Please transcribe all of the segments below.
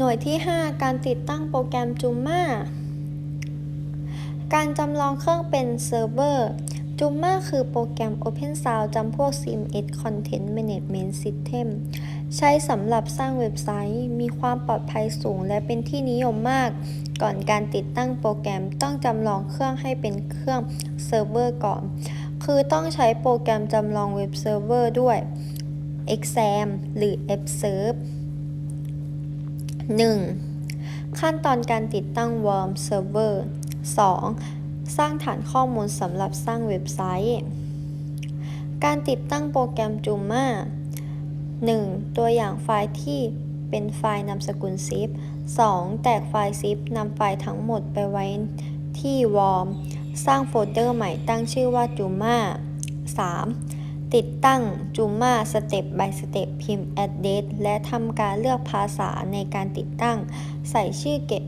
หน่วยที่ 5 การติดตั้งโปรแกรม Joomla การจำลองเครื่องเป็นเซิร์ฟเวอร์ Joomla คือโปรแกรม Open Source จำพวก CMS Content Management System ใช้สำหรับสร้างเว็บไซต์ มีความปลอดภัยสูงและเป็นที่นิยมมาก ก่อนการติดตั้งโปรแกรมต้องจำลองเครื่องให้เป็นเครื่องเซิร์ฟเวอร์ก่อน คือต้องใช้โปรแกรมจำลองเว็บเซิร์ฟเวอร์ด้วย Exam หรือ Fserve 1. ขั้นตอนการติดตั้ง Warm Server 2. สร้างฐานข้อมูลสำหรับสร้างเว็บไซต์ การติดตั้งโปรแกรม Joomla 1. ตัวอย่างไฟล์ที่เป็นไฟล์นามสกุล zip 2. แตกไฟล์ zip นำไฟล์ทั้งหมดไปไว้ที่ Warm สร้างโฟลเดอร์ใหม่ตั้งชื่อว่า Joomla 3. ติดตั้ง Joomla Step by Step พิมพ์ address และทำการเลือกภาษาในการติดตั้ง ใส่ชื่อเก็บ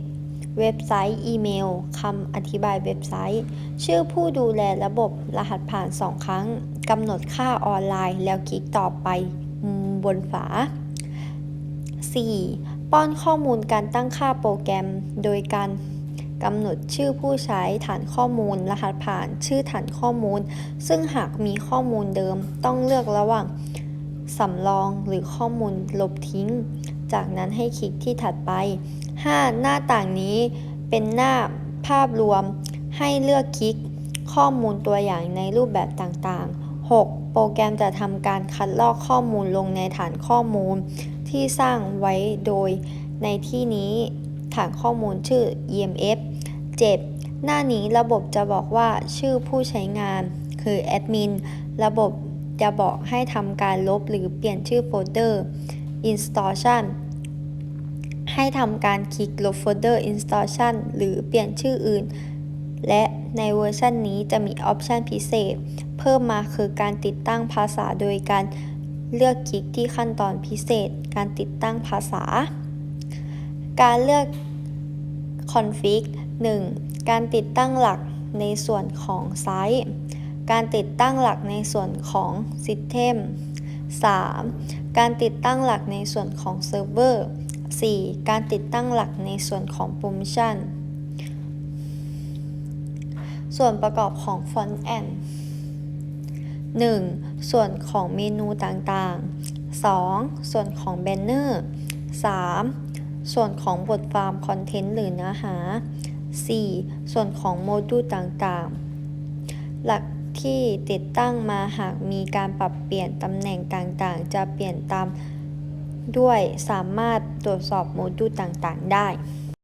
เว็บไซต์ อีเมล คำอธิบายเว็บไซต์ ชื่อผู้ดูแลระบบรหัสผ่าน 2 ครั้ง กำหนดค่าออนไลน์ แล้วคลิกต่อไปบนฝา 4. ป้อนข้อมูลการตั้งค่าโปรแกรม โดยการ กำหนดชื่อผู้ใช้ฐานข้อมูล รหัสผ่านชื่อฐานข้อมูล ซึ่งหากมีข้อมูลเดิม ต้องเลือกระหว่างสำรองหรือข้อมูลลบทิ้ง จากนั้นให้คลิกที่ถัดไป 5. หน้าต่างนี้เป็นหน้าภาพรวม ให้เลือกคลิก ข้อมูลตัวอย่างในรูปแบบต่างๆ 6. โปรแกรมจะทำการคัดลอกข้อมูลลงในฐานข้อมูล ที่สร้างไว้โดยในที่นี้ ฐานข้อมูลชื่อ EMF 7. หน้านี้ระบบจะบอกว่าชื่อผู้ใช้งาน คือแอดมิน ระบบจะบอกให้ทำการลบหรือเปลี่ยนชื่อโฟลเดอร์ installation ให้ทำการคลิกลบโฟลเดอร์ installation หรือเปลี่ยนชื่ออื่น และในเวอร์ชันนี้จะมีออปชันพิเศษ เพิ่มมาคือการติดตั้งภาษาโดยการเลือกคลิกที่ขั้นตอนพิเศษ การติดตั้งภาษา การเลือก config 1. การติดตั้งหลักในส่วนของไซต์ การติดตั้งหลักในส่วนของ System 3. การติดตั้งหลักในส่วนของเซิร์ฟเวอร์ 4. การติดตั้งหลักในส่วนของโปรโมชั่น ส่วนประกอบของ Front End 1. ส่วนของเมนูต่างๆ 2. ส่วนของแบนเนอร์ 3. ส่วนของบทความคอนเทนต์หรือเนื้อหา 4. ส่วนของโมดูลต่างๆ หลักที่ติดตั้งมาหากมีการปรับเปลี่ยนตำแหน่งต่างๆ จะเปลี่ยนตามด้วยสามารถตรวจสอบโมดูลต่างๆ ได้